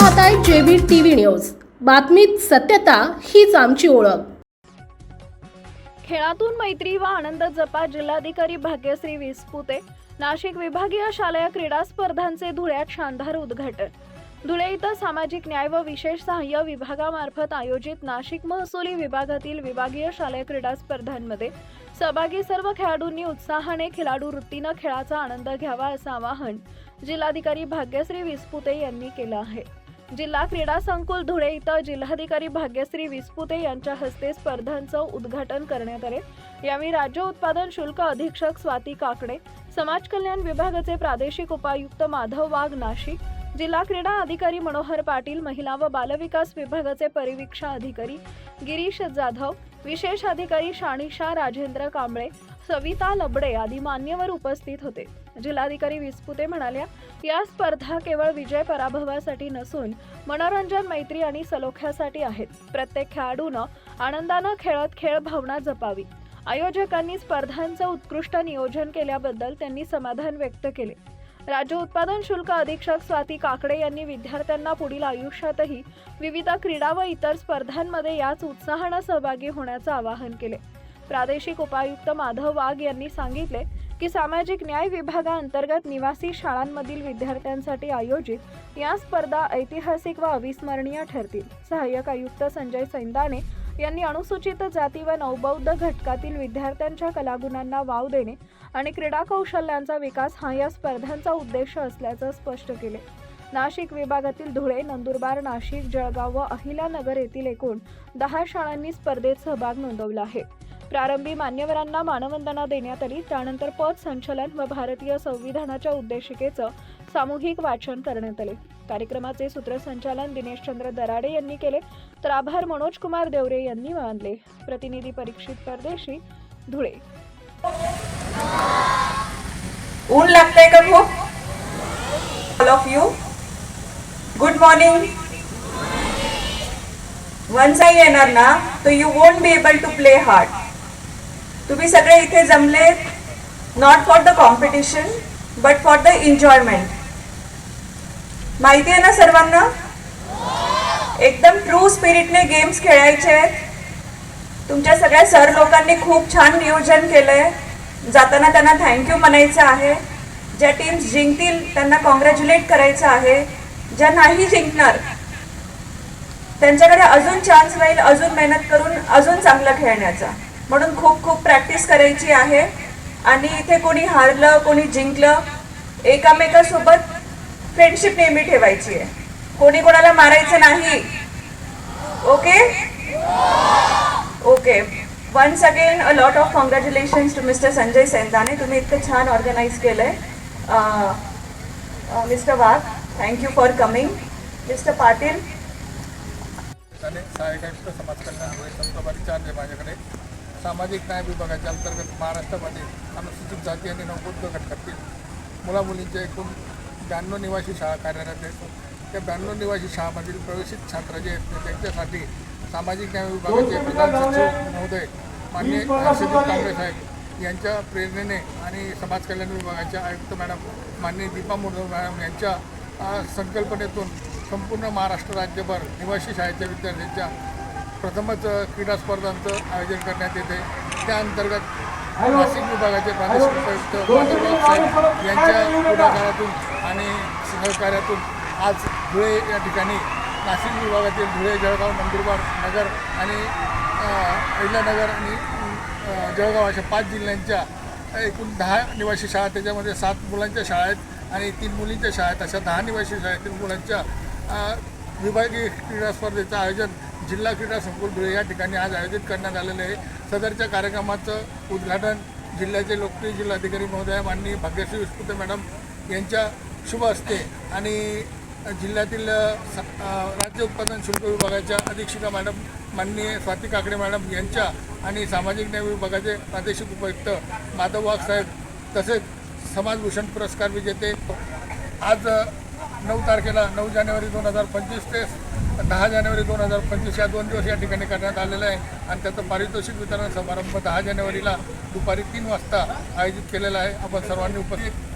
पाहताय जेबीर TV news. बातमीत सत्यता हीच आमची ओळख. खेळातून मैत्री व आनंद जपा जिल्हाधिकारी भाग्यश्री विस्पुते. नाशिक विभागीय शालेय क्रीडा स्पर्धांचे धुळ्यात शानदार उद्घाटन. धुळे इथं सामाजिक न्याय व विशेष सहाय्य विभागामार्फत आयोजित नाशिक महसुली विभागातील विभागीय शालेय क्रीडा स्पर्धांमध्ये सहभागी सर्व खेळाडूंनी उत्साहाने खेळाडू वृत्तीनं खेळाचा आनंद घ्यावा असं आवाहन जिल्हाधिकारी भाग्यश्री विस्पुते यांनी केलं आहे. जिल्हा क्रीडा संकुल धुळे इथं जिल्हाधिकारी भाग्यश्री विस्पुते यांच्या हस्ते स्पर्धांचं उद्घाटन करण्यात आले. यावेळी राज्य उत्पादन शुल्क अधीक्षक स्वाती काकडे समाज कल्याण विभागाचे प्रादेशिक उपायुक्त माधव वाघ नाशिक जिल्हा क्रीडा अधिकारी मनोहर पाटील महिला व बालविकास विभागाचे परिवीक्षा अधिकारी गिरीश जाधव विशेष अधिकारी शाणिशा राजेंद्र कांबळे सविता लबडे आदी मान्यवर उपस्थित होते. जिल्हाधिकारी विस्पुते म्हणाल्या या स्पर्धा केवळ विजय पराभवासाठी नसून मनोरंजन मैत्री आणि सलोख्यासाठी आहेत. प्रत्येक खेळाडूनं आनंदानं खेळत खेळ भावना जपावी. आयोजकांनी स्पर्धांचं उत्कृष्ट नियोजन केल्याबद्दल त्यांनी समाधान व्यक्त केले. राज्य उत्पादन शुल्क अधीक्षक स्वाती काकडे यांनी विद्यार्थ्यांना पुढील आयुष्यातही विविध क्रीडा व इतर स्पर्धांमध्ये याच उत्साहानं सहभागी होण्याचं आवाहन केले. प्रादेशिक उपायुक्त माधव वाघ यांनी सांगितले की सामाजिक न्याय विभागाअंतर्गत निवासी शाळांमधील विद्यार्थ्यांसाठी आयोजित या स्पर्धा ऐतिहासिक व अविस्मरणीय ठरतील. सहाय्यक आयुक्त संजय सैंदाने यांनी अनुसूचित जाती व नवबौद्ध घटकातील विद्यार्थ्यांच्या कलागुणांना वाव देणे आणि क्रीडा कौशल्यांचा विकास हा या स्पर्धांचा उद्देश असल्याचं स्पष्ट केले. नाशिक विभागातील धुळे नंदुरबार नाशिक जळगाव व अहिलानगर येथील एकूण दहा शाळांनी स्पर्धेत सहभाग नोंदवला आहे. प्रारंभी मान्यवरांना मानवंदना देण्यात आली. त्यानंतर पद संचलन व भारतीय संविधानाच्या उद्देशिकेचं सामूहिक वाचन करण्यात आले. कार्यक्रमाचे सूत्रसंचालन दिनेशचंद्र दराडे यांनी केले. तर आभार मनोज कुमार देवरे यांनी मानले. प्रतिनिधी परीक्षित परदेशी धुळे. ऊन लागतंय का खूप? All of you good morning once आई येणार ना तो you won't be able to play hard तुम्ही सगळे इथे जमले not for the competition but for the enjoyment माहिती आहे ना सर्वांना? एकदम ट्रू स्पिरिटने गेम्स खेळायचे. आहेत तुमच्या सगळ्या सर लोकांनी खूप छान नियोजन केलंय. जाताना त्यांना थँक्यू म्हणायचं आहे. ज्या टीम्स जिंकतील त्यांना कॉंग्रॅच्युलेट करायचं आहे. ज्या नाही जिंकणार त्यांच्याकडे अजून चान्स राहील अजून मेहनत करून अजून चांगलं खेळण्याचा. म्हणून खूप खूप प्रॅक्टिस करायची आहे. आणि इथे कोणी हारलं कोणी जिंकलं एकामेकासोबत फ्रेंडशिप नेहमी ठेवायची आहे. कोणी कोणाला मारायचं नाही. Okay okay once again a lot of congratulations to mister Sanjay Sendane तुम्ही इतकं छान ऑर्गनाईज केलं आहे mister Wagh thank you for coming mister Patil समाज कल्याण माझ्याकडे. सामाजिक न्याय विभागाच्या अंतर्गत महाराष्ट्रामध्ये अनुसूचित जाती आणि नवबुद्ध घटकातील मुलामुलींच्या एकूण ब्याण्णव निवासी शाळा कार्यरत आहेत त्या ब्याण्णव निवासी शाळामधील प्रवेशित छात्र जे आहेत त्यांच्यासाठी सामाजिक न्याय विभागाचे प्रधान सचिव महोदय मान्य हर्षदीप कांबळे साहेब यांच्या प्रेरणेने आणि समाज कल्याण विभागाच्या आयुक्त मॅडम मान्य दीपा मुर्मू मॅडम यांच्या संकल्पनेतून संपूर्ण महाराष्ट्र राज्यभर निवासी शाळेच्या विद्यार्थ्यांच्या प्रथमच क्रीडा स्पर्धांचं आयोजन करण्यात येते. त्या अंतर्गत नाशिक विभागाचे प्रादेशिक उपायुक्त साहेब यांच्या पुढाकारातून आणि सहकार्यातून आज धुळे या ठिकाणी नाशिक विभागातील धुळे जळगाव नंदुरबार नगर आणि अहिल्यानगर आणि जळगाव अशा पाच जिल्ह्यांच्या एकूण दहा निवासी शाळा त्याच्यामध्ये सात मुलांच्या शाळा आहेत आणि तीन मुलींच्या शाळा आहेत. अशा दहा निवासी शाळेतील मुलांच्या विभागीय क्रीडा स्पर्धेचं आयोजन जिल्हा क्रीडा संकुल धुळे या ठिकाणी आज आयोजित करण्यात आलेलं आहे. सदरच्या कार्यक्रमाचं उद्घाटन जिल्ह्याचे लोकप्रिय जिल्हाधिकारी महोदय माननीय भाग्यश्री विस्पुते मॅडम यांच्या शुभ हस्ते आणि जिल्ह्यातील स- राज्य उत्पादन शुल्क विभागाच्या अधीक्षिका मॅडम माननीय स्वाती काकडे मॅडम यांच्या आणि सामाजिक न्याय विभागाचे प्रादेशिक उपायुक्त माधव वाघ साहेब तसेच समाजभूषण पुरस्कार विजेते आज नऊ तारखेला नऊ जानेवारी दोन हजार पंचवीस ते दहा जानेवारी दोन हजार पंचवीस या दोन दिवस या ठिकाणी करण्यात आलेलं आहे. आणि त्याचं पारितोषिक वितरण समारंभ दहा जानेवारीला दुपारी तीन वाजता आयोजित केलेला आहे. आपण सर्वांनी उपस्थित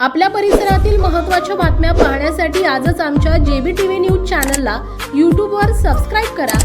आपल्या परिसरातील महत्त्वाच्या बातम्या पाहण्यासाठी आजच आमच्या जेबी टी व्ही न्यूज चॅनलला यूट्यूबवर सबस्क्राईब करा.